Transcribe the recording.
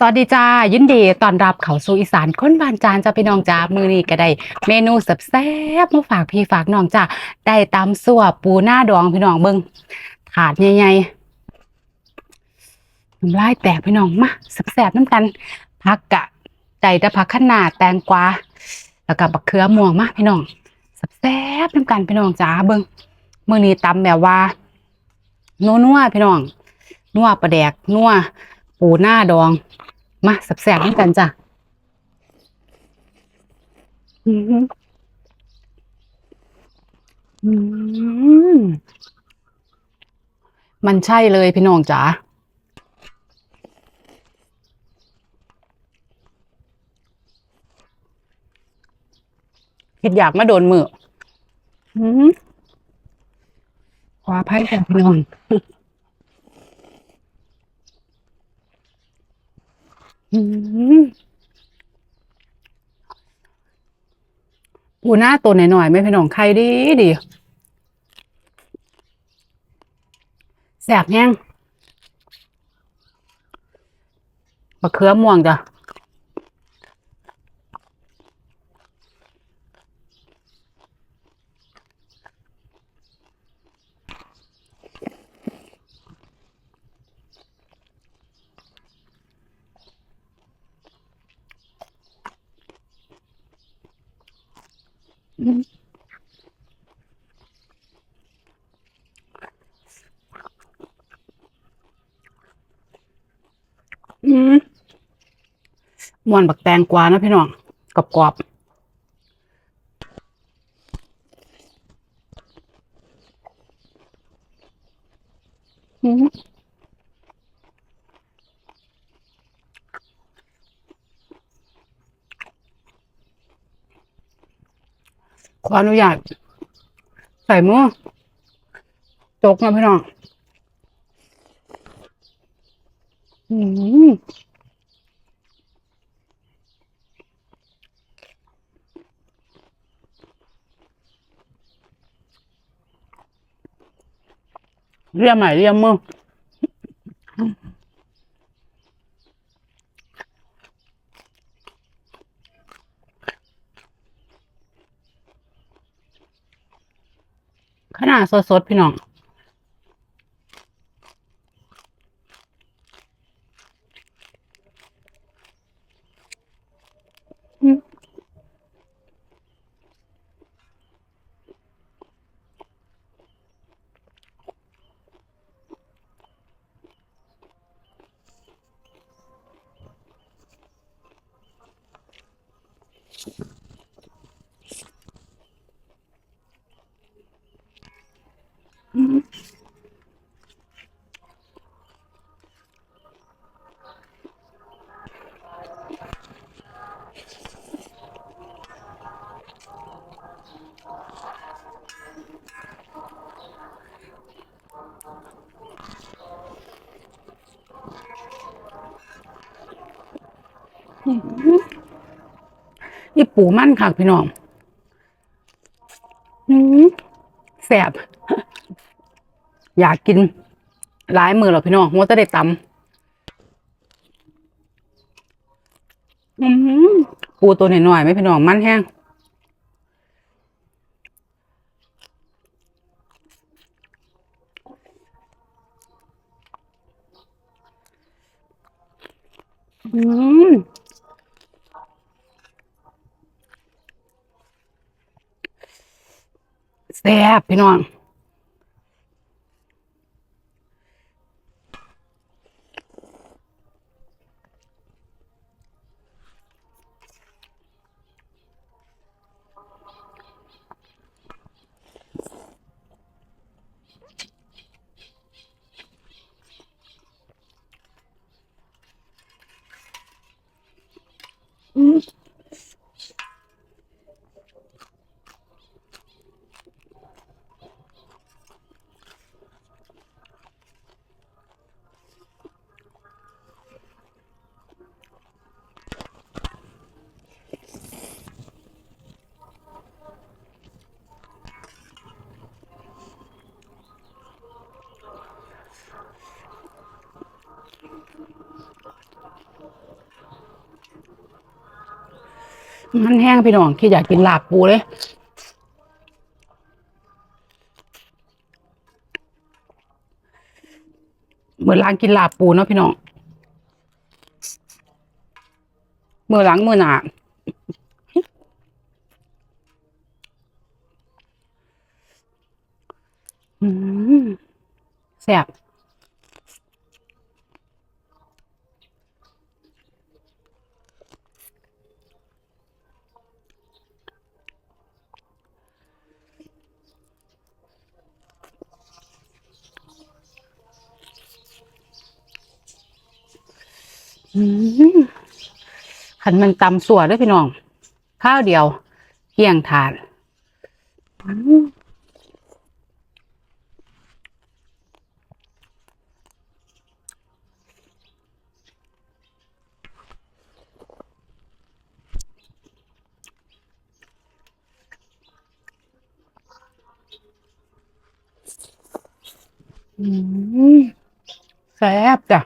สวัสดีจ้ายินดีตอนรับเขาสู่อีสานค้นบานจานจ้าพี่น้องจ้ามือนี้ก็ได้เมนูแซ่บๆมาฝากพี่ฝากน้องจ้าได้ตำสั่วปูหน้าดองพี่น้องเบิงถาดใหญ่ๆน้ำลายแตกพี่น้องมาแซ่บๆน้ำกันผักกะใจตะผักขนาดแตงกวาแล้วก็บักเขือม่วงมาพี่น้องแซ่บๆน้ำกันพี่น้องจ้าเบิงมือนี้ตำแบบว่านัวๆพี่น้องนัวปลาแดกนัวปูหน้าดอง มาสับแสบๆด้กันจ้ะอือหืออืมมันใช่เลยพี่น้องจ๋าคิดอยากมาโดนมืออืมขวาไพ่ค่ะพี่น้อง อืม ปูหน้าตัวหน่อยๆไม่พี่น้องใครดีดีแสบแห้งมะเขือม่วงจ้ะ อืมอืมวนบักแตงกวานะพี่น้องกรอบๆอืม ขออนุญาตใส่มือจกนะพี่น้องอืมเรียมใหม่เรียมือ ขนาดสดๆ พี่น้อง อืม นี่ปูมั่นค่ะพี่น้องอืมแสบ อยากกินหลายมือหรอพี่น้องมัวแต่ได้ตำอืมปูตัวหน่อยๆไหมพี่น้องมันแห้งอืมแซ่บพี่น้อง อื มันแห้งพี่น้องที่อยากกินลาบปูเลยเหมือนร้านกินลาบปูเนาะพี่น้องเมื่อหลังเมื่อหนาอืมแซ่บ ขันมันตำสัวด้วยพี่น้อง ข้าวเดียวเกี่ยงถาดอืมอืมแซ่บจ้ะ